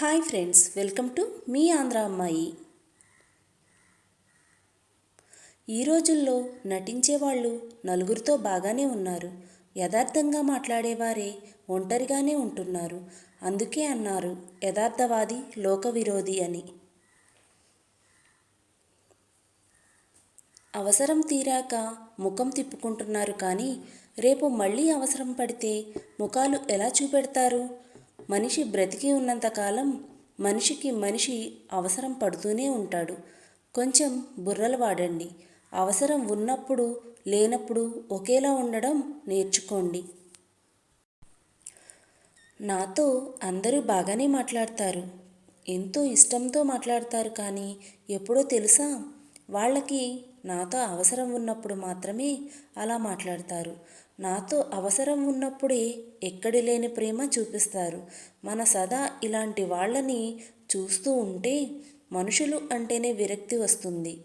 Hi friends welcome to మీ ఆంధ్ర అమ్మాయి. ఈ రోజుల్లో నటించే వాళ్ళు నలుగురితో బాగానే ఉన్నారు. యథార్థంగా మాట్లాడేవారే ఒంటరిగానే ఉంటున్నారు. అందుకే అన్నారు యథార్థవాది లోక విరోధి అని. అవసరం తీరాక ముఖం తిప్పుకుంటున్నారు కానీ రేపు మళ్ళీ అవసరం పడితే ముఖాలు ఎలా చూపెడతారు? మనిషి బ్రతికి ఉన్నంతకాలం మనిషికి మనిషి అవసరం పడుతూనే ఉంటాడు. కొంచెం బుర్రలు వాడండి. అవసరం ఉన్నప్పుడు లేనప్పుడు ఒకేలా ఉండడం నేర్చుకోండి. నాతో అందరూ బాగానే మాట్లాడతారు. ఎంతో ఇష్టంతో మాట్లాడతారు కానీ ఎప్పుడో తెలుసా? వాళ్ళకి నాతో అవసరం ఉన్నప్పుడు మాత్రమే అలా మాట్లాడతారు. నాతో అవసరం ఉన్నప్పుడే ఎక్కడి లేని ప్రేమ చూపిస్తారు. మన సదా ఇలాంటి వాళ్ళని చూస్తూ ఉంటే మనుషులు అంటేనే విరక్తి వస్తుంది.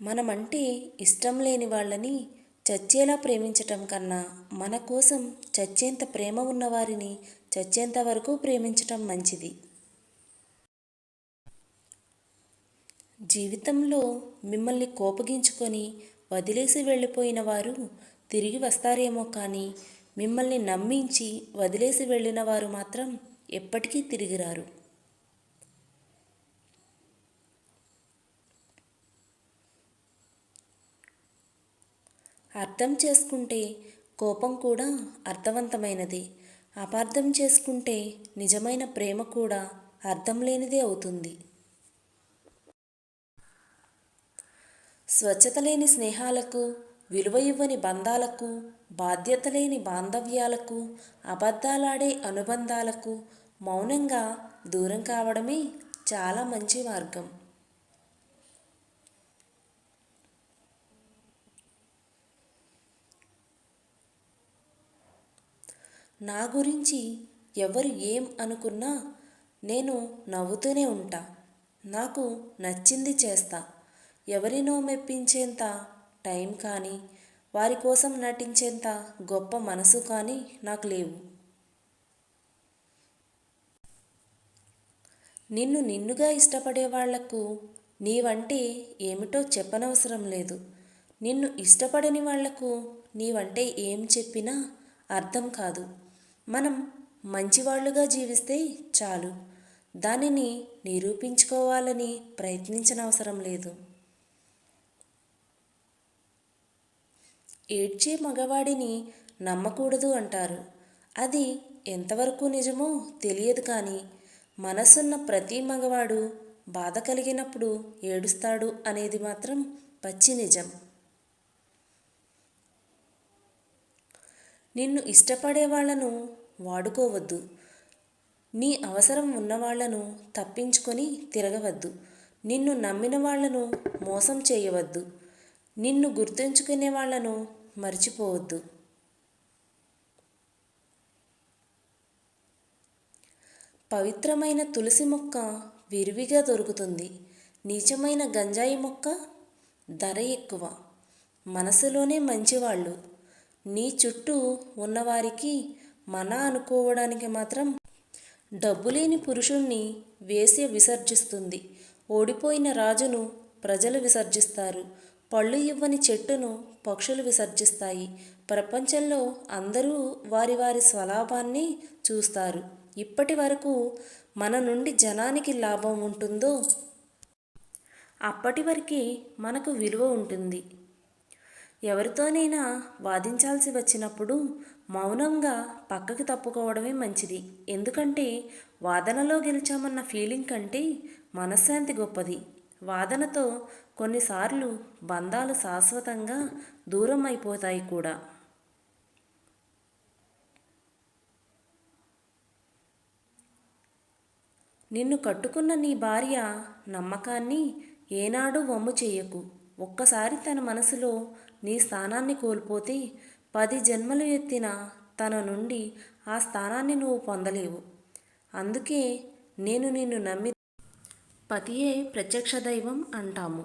మనమంటే ఇష్టం లేని వాళ్ళని చచ్చేలా ప్రేమించటం కన్నా మన కోసం చచ్చేంత ప్రేమ ఉన్నవారిని చచ్చేంత వరకు ప్రేమించటం మంచిది. జీవితంలో మిమ్మల్ని కోపగించుకొని వదిలేసి వెళ్ళిపోయిన వారు తిరిగి వస్తారేమో కానీ మిమ్మల్ని నమ్మించి వదిలేసి వెళ్ళిన వారు మాత్రం ఎప్పటికీ తిరిగిరారు అర్థం చేసుకుంటే కోపం కూడా అర్థవంతమైనది. అపార్థం చేసుకుంటే నిజమైన ప్రేమ కూడా అర్థం లేనిదే అవుతుంది. స్వచ్ఛత లేని స్నేహాలకు విలువ ఇవ్వని బంధాలకు బాధ్యత లేని బాంధవ్యాలకు అబద్ధాలాడే అనుబంధాలకు మౌనంగా దూరం కావడమే చాలా మంచి మార్గం. నా గురించి ఎవరు ఏం అనుకున్నా నేను నవ్వుతూనే ఉంటా. నాకు నచ్చింది చేస్తా. ఎవరినో మెప్పించేంత టైం కానీ వారి కోసం నటించేంత గొప్ప మనసు కానీ నాకు లేవు. నిన్ను నిన్నుగా ఇష్టపడే వాళ్ళకు నీవంటే ఏమిటో చెప్పనవసరం లేదు. నిన్ను ఇష్టపడని వాళ్ళకు నీవంటే ఏం చెప్పినా అర్థం కాదు. మనం మంచివాళ్ళుగా జీవిస్తే చాలు. దానిని నిరూపించుకోవాలని ప్రయత్నించనవసరం లేదు. ఏడ్చే మగవాడిని నమ్మకూడదు అంటారు. అది ఎంతవరకు నిజమో తెలియదు కానీ మనసున్న ప్రతి మగవాడు బాధ కలిగినప్పుడు ఏడుస్తాడు అనేది మాత్రం పచ్చి నిజం. నిన్ను ఇష్టపడే వాళ్ళను వాడుకోవద్దు. నీ అవసరం ఉన్నవాళ్ళను తప్పించుకొని తిరగవద్దు. నిన్ను నమ్మిన వాళ్ళను మోసం చేయవద్దు. నిన్ను గుర్తుంచుకునే వాళ్ళను మర్చిపోవద్దు. పవిత్రమైన తులసి మొక్క విరివిగా దొరుకుతుంది. నీచమైన గంజాయి మొక్క ధర ఎక్కువ. మనసులోనే మంచివాళ్ళు. నీ చుట్టూ ఉన్నవారికి మన అనుకోవడానికి మాత్రం డబ్బులేని పురుషుణ్ణి వేసే విసర్జిస్తుంది. ఓడిపోయిన రాజును ప్రజలు విసర్జిస్తారు. పళ్ళు ఇవ్వని చెట్టును పక్షులు విసర్జిస్తాయి. ప్రపంచంలో అందరూ వారి వారి స్వలాభాన్ని చూస్తారు. ఇప్పటి వరకు మన నుండి జనానికి లాభం ఉంటుందో? అప్పటి వరకు మనకు విలువ ఉంటుంది. ఎవరితోనైనా వాదించాల్సి వచ్చినప్పుడు మౌనంగా పక్కకి తప్పుకోవడమే మంచిది. ఎందుకంటే వాదనలో గెలిచామన్న ఫీలింగ్ కంటే మనశ్శాంతి గొప్పది. వాదనతో కొన్నిసార్లు బంధాలు శాశ్వతంగా దూరం అయిపోతాయి కూడా. నిన్ను కట్టుకున్న నీ భార్య నమ్మకాన్ని ఏనాడూ వమ్ము చేయకు. ఒక్కసారి తన మనసులో నీ స్థానాన్ని కోల్పోతే పది జన్మలు ఎత్తిన తన నుండి ఆ స్థానాన్ని నువ్వు పొందలేవు. అందుకే నేను నిన్ను నమ్మి పతియే ప్రత్యక్ష దైవం అంటాము.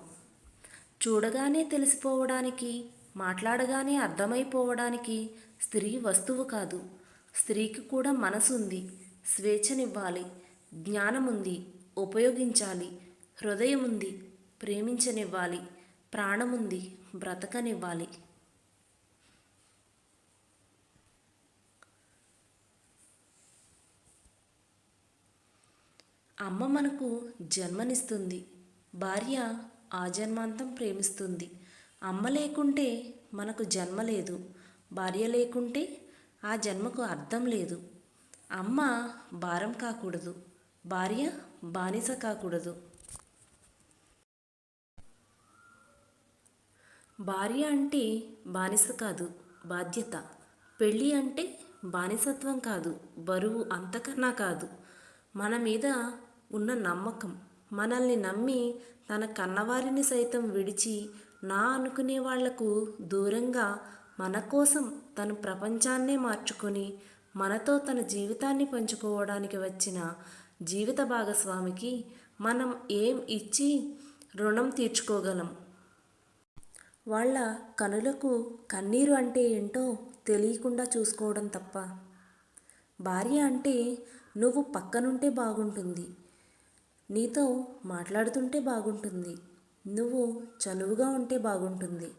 చూడగానే తెలిసిపోవడానికి మాట్లాడగానే అర్థమైపోవడానికి స్త్రీ వస్తువు కాదు. స్త్రీకి కూడా మనసుంది స్వేచ్ఛనివ్వాలి. జ్ఞానముంది. ఉపయోగించాలి. హృదయం ఉంది ప్రేమించనివ్వాలి. ప్రాణముంది బ్రతకనివ్వాలి. అమ్మ మనకు జన్మనిస్తుంది భార్య ఆజన్మాంతం ప్రేమిస్తుంది. అమ్మ లేకుంటే మనకు జన్మ లేదు భార్య లేకుంటే ఆ జన్మకు అర్థం లేదు. అమ్మ భారం కాకూడదు భార్య బానిస కాకూడదు. భార్య అంటే బానిస కాదు బాధ్యత. పెళ్ళి అంటే బానిసత్వం కాదు బరువు అంతకన్నా కాదు. మన మీద ఉన్న నమ్మకం మనల్ని నమ్మి తన కన్నవారిని సైతం విడిచి నా అనుకునే వాళ్ళకు దూరంగా మన కోసం తను ప్రపంచాన్నే మార్చుకొని మనతో తన జీవితాన్ని పంచుకోవడానికి వచ్చిన జీవిత భాగస్వామికి మనం ఏం ఇచ్చి రుణం తీర్చుకోగలం? వాళ్ళ కనులకు కన్నీరు అంటే ఏంటో తెలియకుండా చూసుకోవడం తప్ప. భార్య అంటే నువ్వు పక్కనుంటే బాగుంటుంది. నీతో మాట్లాడుతుంటే బాగుంటుంది. నువ్వు చనువుగా ఉంటే బాగుంటుంది.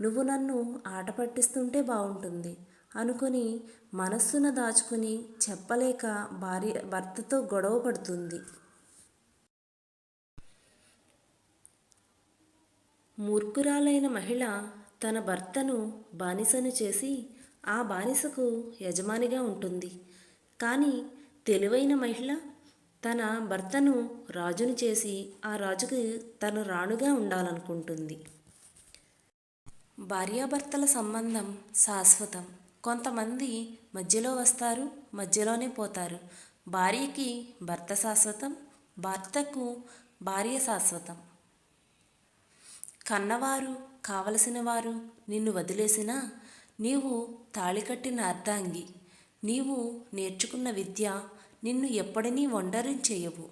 నువ్వు నన్ను ఆట పట్టిస్తుంటే బాగుంటుంది అనుకొని మనస్సున దాచుకుని చెప్పలేక భార్య భర్తతో గొడవ పడుతుంది. మూర్ఖురాలైన మహిళ తన భర్తను బానిసను చేసి ఆ బానిసకు యజమానిగా ఉంటుంది. కానీ తెలివైన మహిళ తన భర్తను రాజును చేసి ఆ రాజుకు తను రాణుగా ఉండాలనుకుంటుంది. భార్యాభర్తల సంబంధం శాశ్వతం. కొంతమంది మధ్యలో వస్తారు మధ్యలోనే పోతారు. భార్యకి భర్త శాశ్వతం భర్తకు భార్య శాశ్వతం. కన్నవారు కావలసిన వారు నిన్ను వదిలేసినా నీవు తాళికట్టిన అర్ధాంగి. నీవు నేర్చుకున్న విద్య నిన్ను ఎప్పటినీ ఒంటరి చేయవు.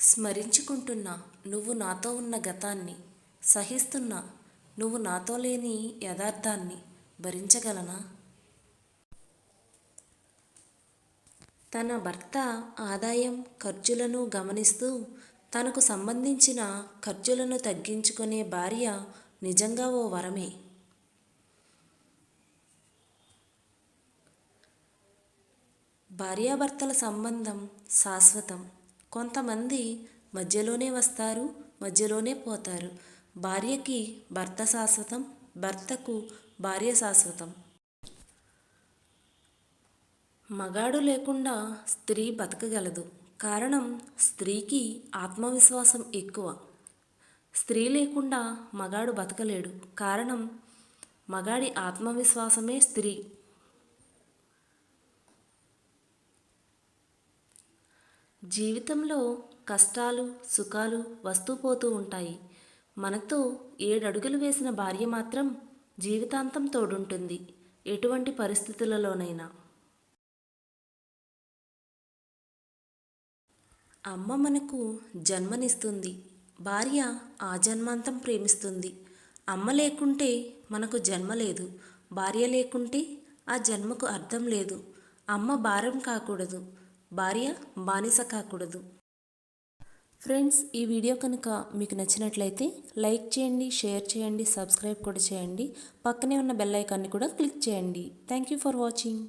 స్మరించుకుంటున్నా నువ్వు నాతో ఉన్న గతాన్ని. సహిస్తున్నా నువ్వు నాతో లేని యథార్థాన్ని భరించగలనా? తన భర్త ఆదాయం ఖర్చులను గమనిస్తూ తనకు సంబంధించిన ఖర్చులను తగ్గించుకునే భార్య నిజంగా ఓ వరమే. భార్యాభర్తల సంబంధం శాశ్వతం. కొంతమంది మధ్యలోనే వస్తారు మధ్యలోనే పోతారు. భార్యకి భర్త శాశ్వతం భర్తకు భార్య శాశ్వతం. మగాడు లేకుండా స్త్రీ బతకగలదు. కారణం స్త్రీకి ఆత్మవిశ్వాసం ఎక్కువ. స్త్రీ లేకుండా మగాడు బతకలేడు. కారణం మగాడి ఆత్మవిశ్వాసమే స్త్రీ. జీవితంలో కష్టాలు సుఖాలు వస్తూ పోతూ ఉంటాయి. మనతో ఏడడుగులు వేసిన భార్య మాత్రం జీవితాంతం తోడుంటుంది. ఎటువంటి పరిస్థితులలోనైనా. అమ్మ మనకు జన్మనిస్తుంది భార్య ఆ జన్మాంతం ప్రేమిస్తుంది. అమ్మ లేకుంటే మనకు జన్మ లేదు భార్య లేకుంటే ఆ జన్మకు అర్థం లేదు. అమ్మ భారం కాకూడదు భార్య బానిస కాకూడదు. ఫ్రెండ్స్ ఈ వీడియో కనుక మీకు నచ్చినట్లయితే లైక్ చేయండి షేర్ చేయండి సబ్స్క్రైబ్ కూడా చేయండి. పక్కనే ఉన్న బెల్ ఐకాన్ని కూడా క్లిక్ చేయండి. Thank you for watching.